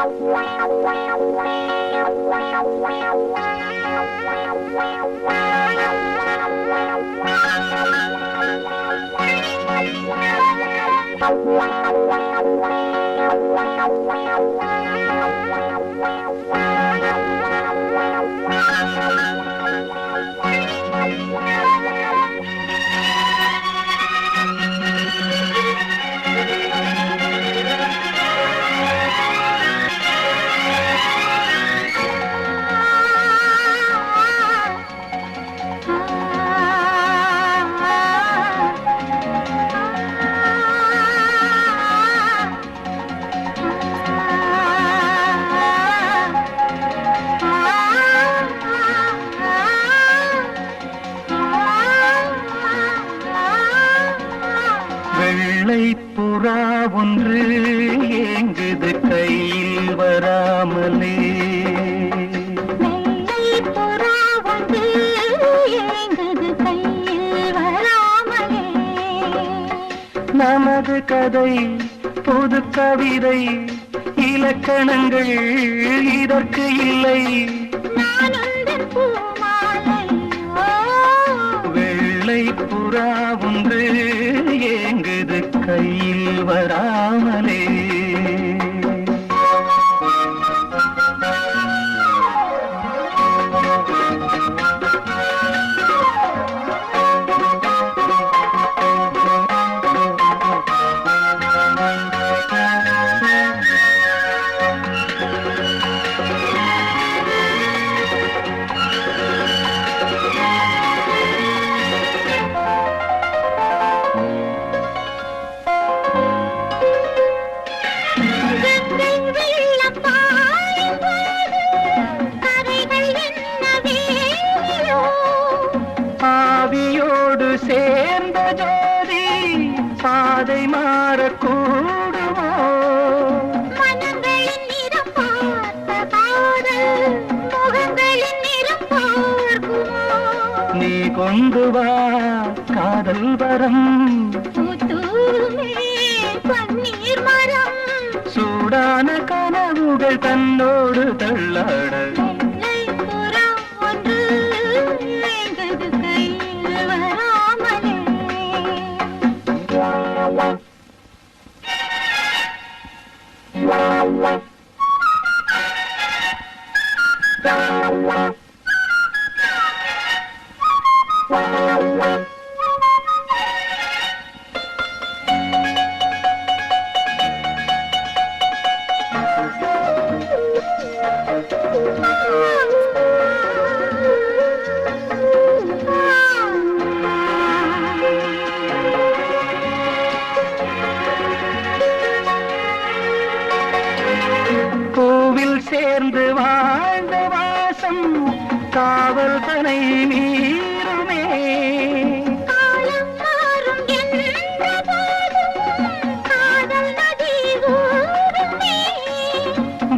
Wow. புறா ஒன்று ஏங்குது கையில் வராமலே. நமது கதை பொது கவிதை இலக்கணங்கள் இதற்கு இல்லை. நான் மாறக்கூடுமோ மனங்களின் நிறம் பார்த்த காதல் முகங்களின் நிறம் பார்க்குமோ? நீ கொண்டு வா காதல் வரம். சூடான கனவுகள் தன்னோடு தள்ளாட. சேர்ந்து வாழ்ந்த வாசம் காவல் தனை மீறுமே.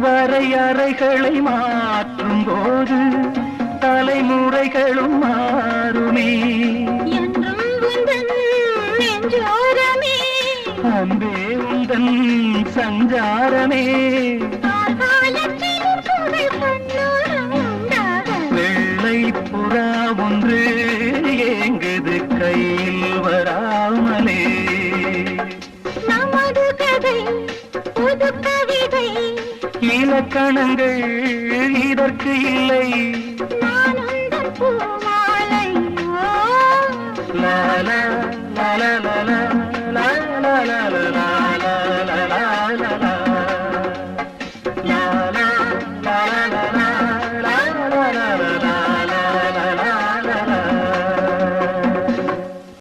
வரையறைகளை மாற்றும் போது தலைமுறைகளும் மாறுமே. அன்பே உந்தன் சஞ்சாரமே. ஒன்று ஏங்குது கையில் வராமலே. நமது கதை புது கவிதை. இலக்கணங்கள் இதற்கு இல்லை. நான் உந்தன்